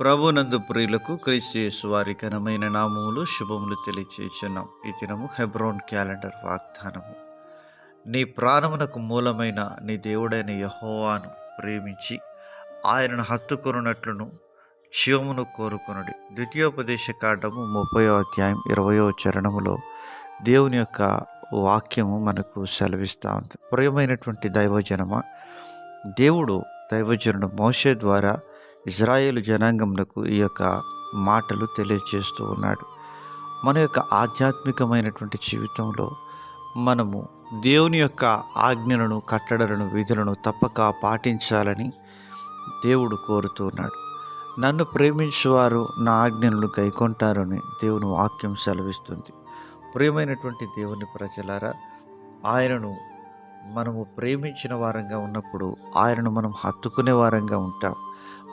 ప్రభునందు ప్రియులకు క్రీస్తు వారి ఘనమైన నామములు శుభములు తెలియచేస్తున్నాం ఈ దినము హెబ్రోన్ క్యాలెండర్ వాగ్దానము. నీ ప్రాణమునకు మూలమైన నీ దేవుడైన యహోవాను ప్రేమించి ఆయనను హత్తుకొనున్నట్లును శివమును కోరుకొనుడి. ద్వితీయోపదేశ కాండము ముప్పయో అధ్యాయం ఇరవయో చరణములో దేవుని యొక్క వాక్యము మనకు సెలవిస్తూ ఉంది. ప్రియమైనటువంటి దైవజనమ దేవుడు దైవజనుడు మోషే ద్వారా ఇజ్రాయేలు జనాంగములకు ఈ యొక్క మాటలు తెలియజేస్తూ ఉన్నాడు. మన యొక్క ఆధ్యాత్మికమైనటువంటి జీవితంలో మనము దేవుని యొక్క ఆజ్ఞలను కట్టడలను విధులను తప్పక పాటించాలని దేవుడు కోరుతూ ఉన్నాడు. నన్ను ప్రేమించేవారు నా ఆజ్ఞలను గైకొంటారని దేవుని వాక్యం సెలవిస్తుంది. ప్రియమైనటువంటి దేవుని ప్రజలారా ఆయనను మనము ప్రేమించిన వారంగా ఉన్నప్పుడు ఆయనను మనం హత్తుకునే వారంగా ఉంటాం.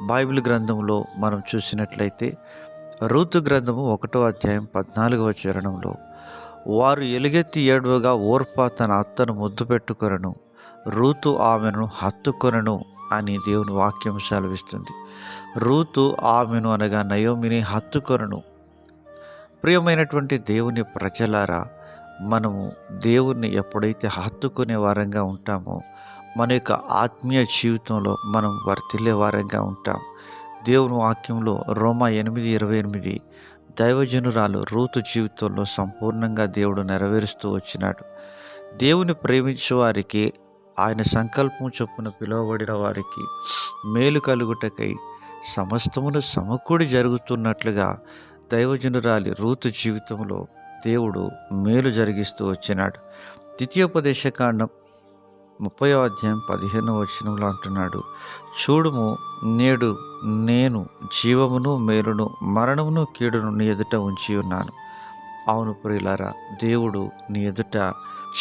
బైబిల్ గ్రంథంలో మనం చూసినట్లయితే రూతు గ్రంథము ఒకటో అధ్యాయం పద్నాలుగవ చరణంలో వారు ఎలుగెత్తి ఏడవగా ఓర్పా తన అత్తను ముద్దు పెట్టుకొనను రూతు ఆమెను హత్తుకొనను అని దేవుని వాక్యం సెలవిస్తుంది. రూతు ఆమెను అనగా నయోమిని హత్తుకొనను. ప్రియమైనటువంటి దేవుని ప్రజలారా మనము దేవుణ్ణి ఎప్పుడైతే హత్తుకునే వారంగా ఉంటామో మన యొక్క ఆత్మీయ జీవితంలో మనం వర్తిల్లే వారంగా ఉంటాం. దేవుని వాక్యంలో రోమా ఎనిమిది ఇరవై ఎనిమిది దైవజనురాలు రూతు జీవితంలో సంపూర్ణంగా దేవుడు నెరవేరుస్తూ వచ్చినాడు. దేవుని ప్రేమించే వారికి ఆయన సంకల్పం చొప్పున పిలువబడిన వారికి మేలు కలుగుటకై సమస్తమును సమకూడి జరుగుతున్నట్లుగా దైవజనురాలి రూతు జీవితంలో దేవుడు మేలు జరిగిస్తూ వచ్చినాడు. ద్వితీయోపదేశకాండం ముప్పై అధ్యాయం పదిహేను వచనంలో అంటున్నాడు చూడుము నేడు నేను జీవమును మేలును మరణమును కీడును నీ ఎదుట ఉంచి ఉన్నాను. అవును ప్రియులారా దేవుడు నీ ఎదుట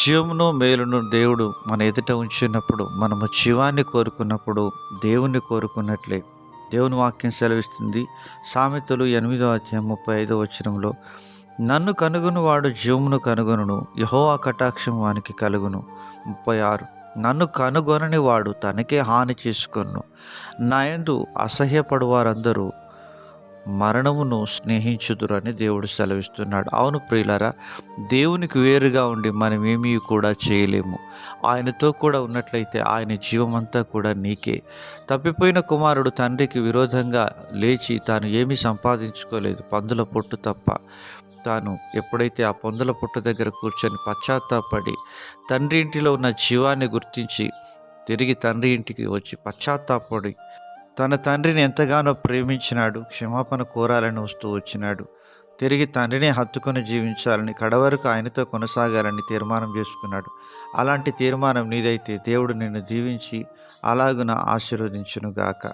జీవమును మేలును దేవుడు మన ఎదుట ఉంచినప్పుడు మనము జీవాన్ని కోరుకున్నప్పుడు దేవుణ్ణి కోరుకున్నట్లే. దేవుని వాక్యం సెలవిస్తుంది సామెతలు ఎనిమిదో అధ్యాయం ముప్పై ఐదో వచనంలో నన్ను కనుగొను వాడు జీవమును కనుగొనును యహోవా కటాక్షం వానికి కలుగును. ముప్పై ఆరు నన్ను కనుగొనని వాడు తనకే హాని చేసుకొను. నాయందు అసహ్యపడు వారందరూ మరణమును స్నేహించుదురని దేవుడు సెలవిస్తున్నాడు. అవును ప్రియులరా దేవునికి వేరుగా ఉండి మనం ఏమీ కూడా చేయలేము. ఆయనతో కూడా ఉన్నట్లయితే ఆయన జీవమంతా కూడా నీకే. తప్పిపోయిన కుమారుడు తండ్రికి విరోధంగా లేచి తాను ఏమీ సంపాదించుకోలేదు. పందుల పొట్టు తప్ప తాను ఎప్పుడైతే ఆ పొందల పుట్ట దగ్గర కూర్చొని పశ్చాత్తాపడి తండ్రి ఇంటిలో ఉన్న జీవాన్ని గుర్తించి తిరిగి తండ్రి ఇంటికి వచ్చి పశ్చాత్తాపడి తన తండ్రిని ఎంతగానో ప్రేమించినాడు క్షమాపణ కోరాలని వస్తూ వచ్చినాడు. తిరిగి తండ్రిని హత్తుకొని జీవించాలని కడవరకు ఆయనతో కొనసాగాలని తీర్మానం చేసుకున్నాడు. అలాంటి తీర్మానం నీదైతే దేవుడు నిన్ను దీవించి అలాగున ఆశీర్వదించునుగాక.